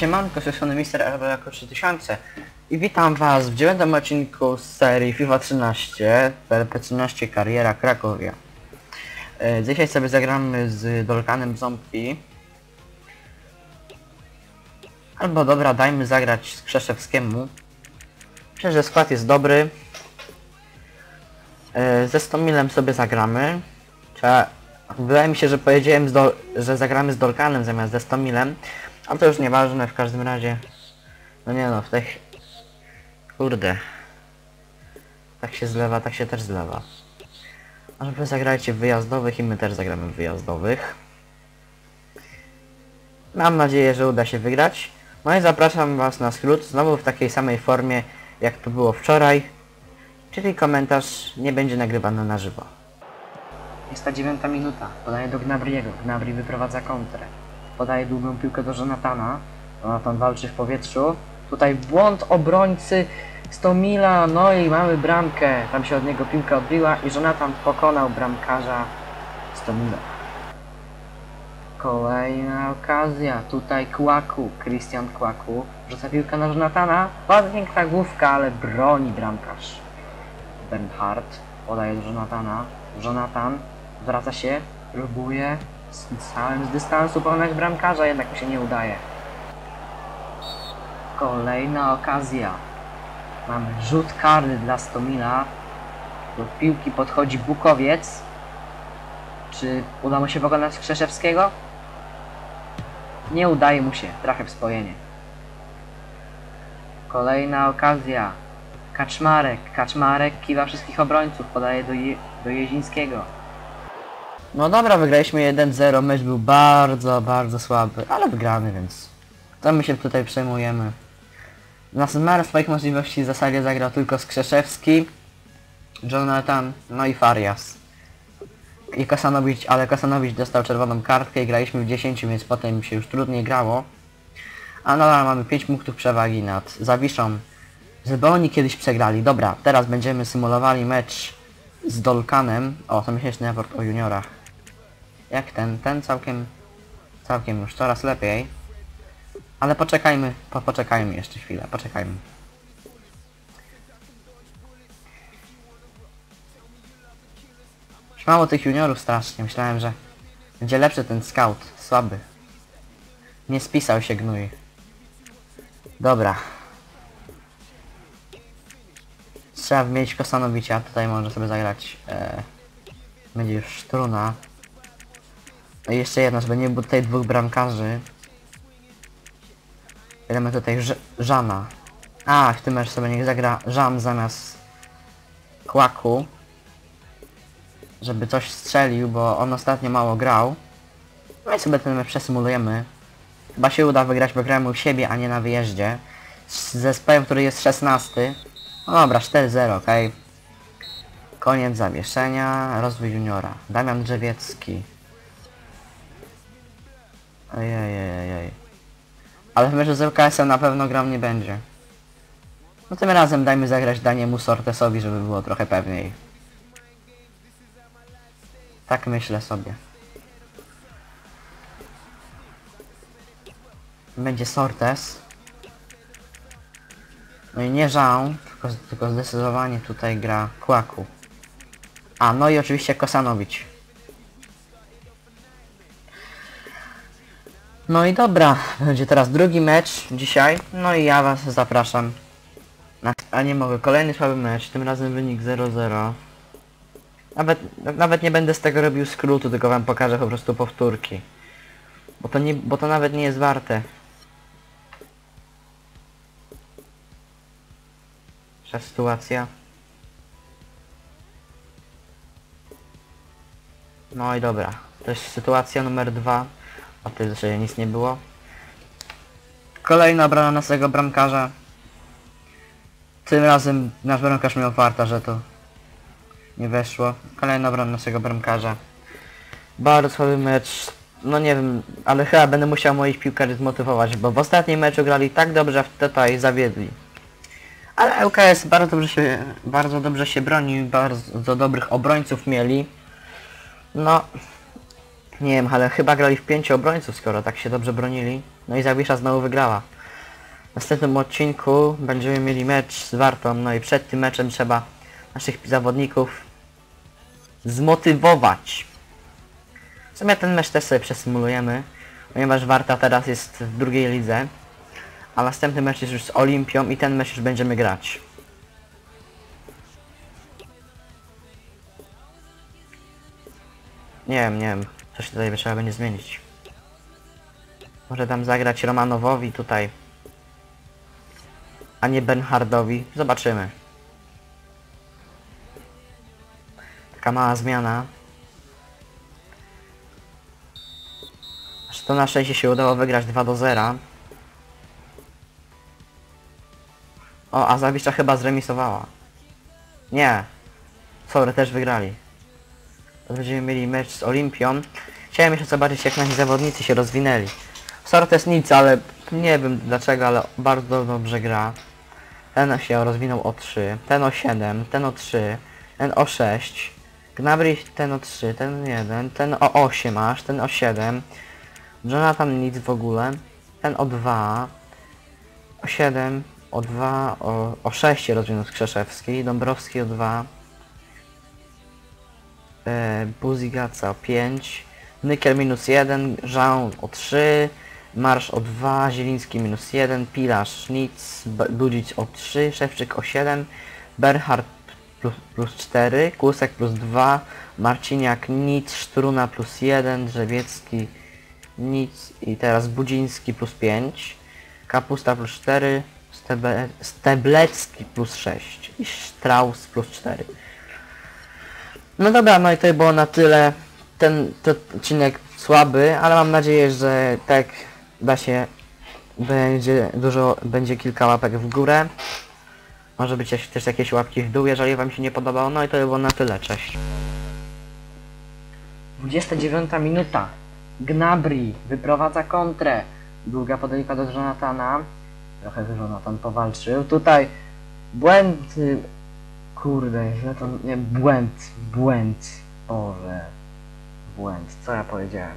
Siemanko, z strony Mister Elba jako 3000 i witam was w dziewiątym odcinku z serii FIFA 13 PLP 13 Kariera Krakowia. E, Dzisiaj sobie zagramy z Dolkanem Zombie. Albo dobra, dajmy zagrać z Krzeszewskiemu. Myślę, że skład jest dobry. E, Ze Stomilem sobie zagramy. Trzeba... Wydaje mi się, że powiedziałem, z Dol- że zagramy z Dolkanem zamiast ze Stomilem. A to już nieważne, w każdym razie. No nie no, w tej... Kurde. Tak się zlewa, tak się też zlewa. A że wy zagrajcie w wyjazdowych i my też zagramy w wyjazdowych. Mam nadzieję, że uda się wygrać. No i zapraszam was na skrót, znowu w takiej samej formie, jak to było wczoraj. Czyli komentarz nie będzie nagrywany na żywo. Jest ta dziewiąta minuta. Podaje do Gnabriego. Gnabry wyprowadza kontrę. Podaje długą piłkę do Jonatana. Jonathan walczy w powietrzu. Tutaj błąd obrońcy Stomila. No i mamy bramkę. Tam się od niego piłka odbiła i Jonathan pokonał bramkarza Stomila. Kolejna okazja. Tutaj Kłaku. Christian Kłaku. Rzuca piłkę na Jonathana. Bardzo piękna główka, ale broni bramkarz. Bernhard podaje do Jonathana. Jonathan zwraca się, próbuje całym z dystansu pokonać bramkarza, jednak mu się nie udaje. Kolejna okazja. Mamy rzut karny dla Stomila. Do piłki podchodzi Bukowiec. Czy uda mu się pokonać Krzeszewskiego? Nie udaje mu się, trochę w spojenie. Kolejna okazja. Kaczmarek. Kaczmarek kiwa wszystkich obrońców, podaje do, Je do Jezińskiego. No dobra, wygraliśmy 1-0, mecz był bardzo, bardzo słaby, ale wygrany, więc to my się tutaj przejmujemy. Na miarę swoich możliwości w zasadzie zagrał tylko Skrzeszewski, Jonathan, no i Farias. I Kasanowicz, ale Kasanowicz dostał czerwoną kartkę i graliśmy w 10, więc potem się już trudniej grało. A nadal mamy 5 punktów przewagi nad Zawiszą. Żeby oni kiedyś przegrali. Dobra, teraz będziemy symulowali mecz z Dolkanem. O, to miesięczny raport o juniorach. Jak ten? Ten całkiem... Całkiem już coraz lepiej. Ale poczekajmy, po, poczekajmy jeszcze chwilę, poczekajmy. Już mało tych juniorów strasznie, myślałem, że będzie lepszy ten scout, słaby. Nie spisał się gnój. Dobra. Trzeba mieć Kosanowicia, tutaj może sobie zagrać. E, będzie już Struna. Jeszcze jedno, żeby nie było tutaj dwóch bramkarzy. Damy tutaj Ż Żana. A, w tym meczu sobie niech zagra Żan zamiast Kłaku. Żeby coś strzelił, bo on ostatnio mało grał. No i sobie ten mecz przesymulujemy. Chyba się uda wygrać, bo gramy u siebie, a nie na wyjeździe. Z zespołem, który jest 16. No dobra, 4-0, okej. Koniec zawieszenia. Rozwój juniora. Damian Drzewiecki. Ojej, Ale w meczu z LKS-em na pewno gram nie będzie. No tym razem dajmy zagrać Daniemu Sortesowi, żeby było trochę pewniej. Tak myślę sobie. Będzie Sortes. No i nie Jean, tylko, tylko zdecydowanie tutaj gra Kłaku. A, no i oczywiście Kosanowicz. No i dobra, będzie teraz drugi mecz dzisiaj, no i ja was zapraszam. Na, a nie mogę, kolejny słaby mecz, tym razem wynik 0-0. Nawet, nawet nie będę z tego robił skrótu, tylko wam pokażę po prostu powtórki. Bo to, nie, bo to nawet nie jest warte. Pierwsza sytuacja. No i dobra. To jest sytuacja numer dwa. O tej zasadzie nic nie było. Kolejna obrona naszego bramkarza. Tym razem nasz bramkarz miał farta, że to nie weszło. Kolejna obrona naszego bramkarza. Bardzo słaby mecz. No nie wiem, ale chyba będę musiał moich piłkarzy zmotywować, bo w ostatnim meczu grali tak dobrze, a tutaj zawiedli. Ale LKS bardzo dobrze się, bardzo dobrze się broni, bardzo dobrych obrońców mieli. No, nie wiem, ale chyba grali w pięciu obrońców, skoro tak się dobrze bronili. No i Zawisza znowu wygrała. W następnym odcinku będziemy mieli mecz z Wartą, no i przed tym meczem trzeba naszych zawodników zmotywować. W sumie ten mecz też sobie przesymulujemy, ponieważ Warta teraz jest w drugiej lidze, a następny mecz jest już z Olimpią i ten mecz już będziemy grać. Nie wiem, nie wiem, coś tutaj by trzeba będzie zmienić. Może tam zagrać Romanowowi tutaj, a nie Bernhardowi. Zobaczymy. Taka mała zmiana. Aż to na szczęście się udało wygrać 2 do 0. O, a Zawisza chyba zremisowała. Nie. Sorry, też wygrali. Będziemy mieli mecz z Olimpią. Chciałem jeszcze zobaczyć jak nasi zawodnicy się rozwinęli. Jest nic, ale nie wiem dlaczego, ale bardzo dobrze gra. Ten się rozwinął o 3, ten o 7, ten o 3, ten o 6. Gnabry ten o 3, ten 1, ten o 8 aż, ten o 7. Jonathan nic w ogóle. Ten o 2, o 7, o 2, o, o 6 się rozwinął Skrzeszewski, Dąbrowski o 2. E, Buzigaca o 5, Nykiel minus 1, Jean o 3, Marsz o 2, Zieliński minus 1, Pilarz nic, Budzic o 3, Szewczyk o 7, Berhard plus, plus 4, Kłusek plus 2, Marciniak nic, Sztruna plus 1, Drzewiecki nic i teraz Budziński plus 5, Kapusta plus 4, Stebe, Steblecki plus 6 i Strauss plus 4. No dobra, no i to było na tyle. Ten, ten odcinek słaby, ale mam nadzieję, że tak da się będzie dużo, będzie kilka łapek w górę. Może być też- jakieś łapki w dół, jeżeli wam się nie podobało. No i to było na tyle, cześć. 29 minuta. Gnabry wyprowadza kontrę. Długa podejka do Jonathana. Trochę Jonathan powalczył. Tutaj błęd... Kurde, źle to... Nie, błęd, błęd. Boże. Błęd, co ja powiedziałem?